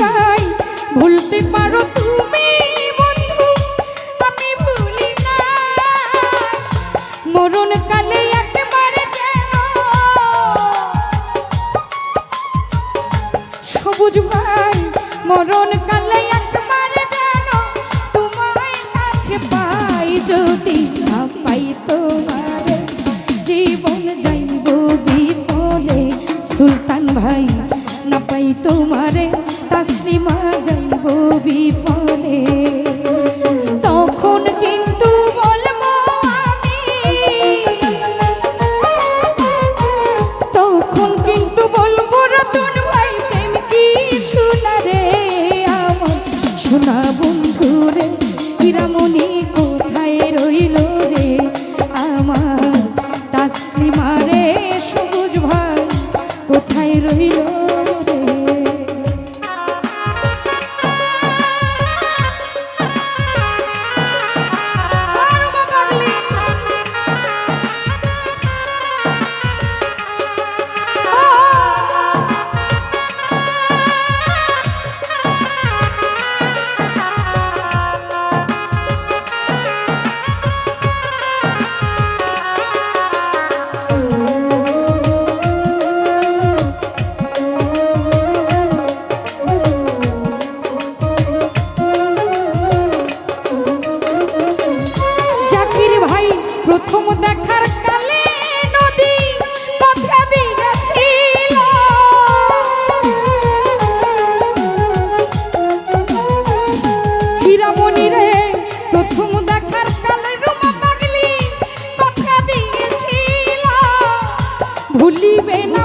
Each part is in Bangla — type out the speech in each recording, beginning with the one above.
ভাই ভুলতে পারো তুমি, বন্ধু, আমি ভুলি না। মরণ কালে একবারে যেন সবুজ ভাই, মরণ কালে একবার যেন তোমায় কাছে পাই। যদি না পাই তোমার জীবন যাইব বিফলে। সুলতান ভাই, না পাই তোমারে তাসলিমা যাইব বিফলে হীরামণি রে প্রথম দেখার কালে রুমা পাগলি কথা দিয়েছিল। ভুলিবে না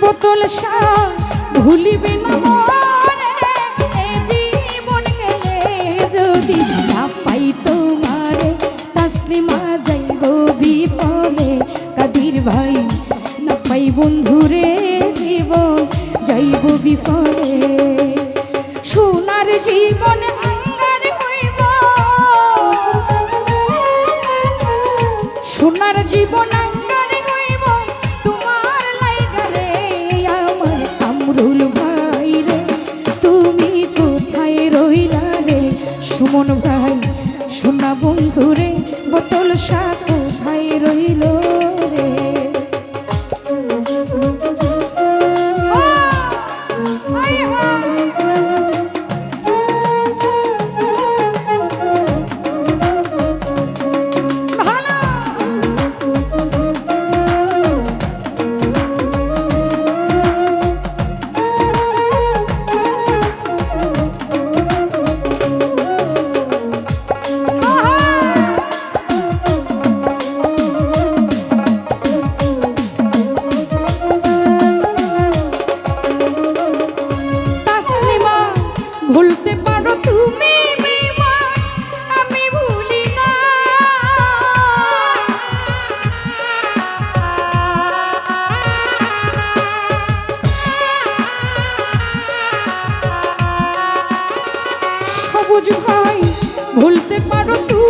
বোতল ভুলিবে সোনা বন্ধু রে বোতল সাত ভাই রইল। ভুলতে পারো তুমি ভুলতে পারো তুমি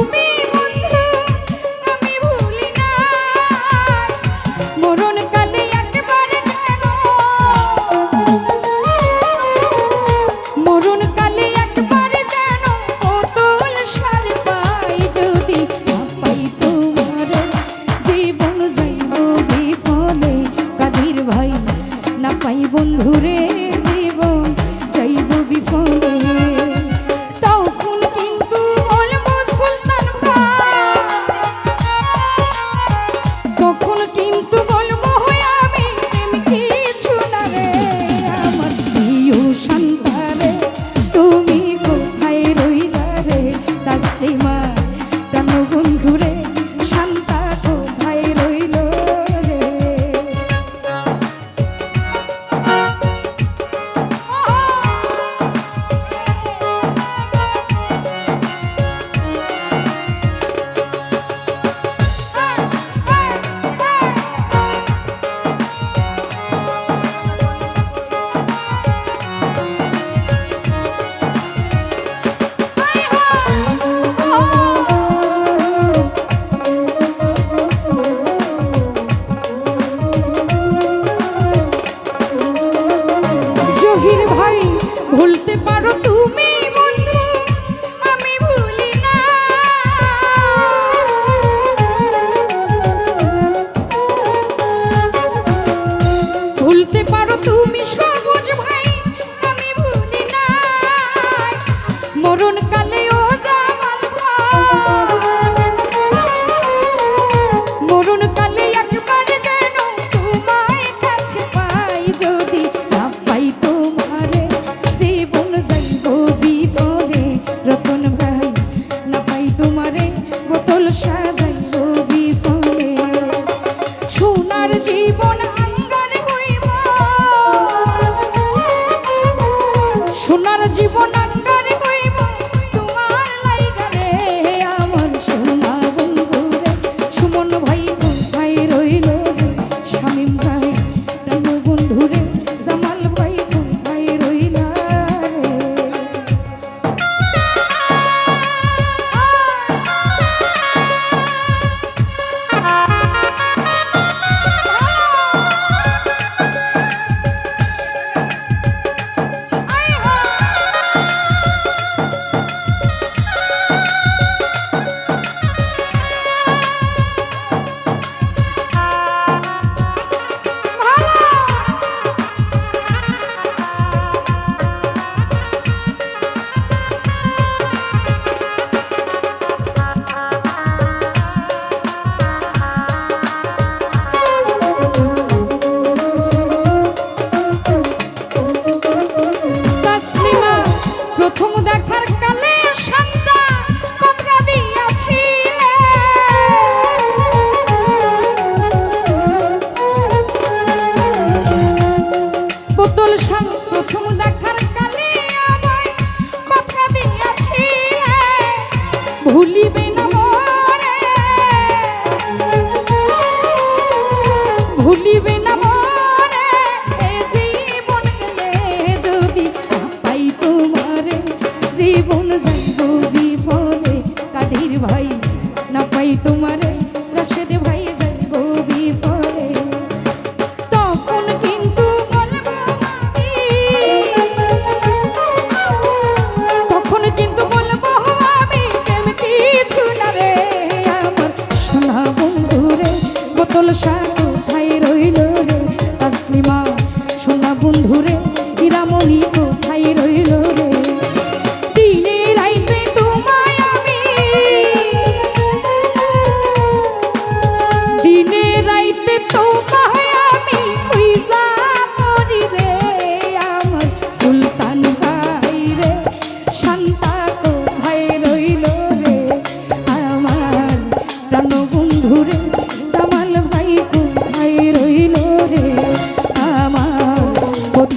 জীবন ভাই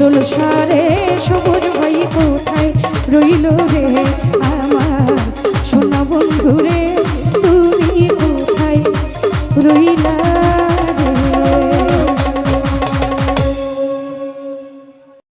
দোল সারে সবুজ ভাই কোথায় রইল রে? আমার সোনা বন্ধুরে তুমি কোথায় রইলা?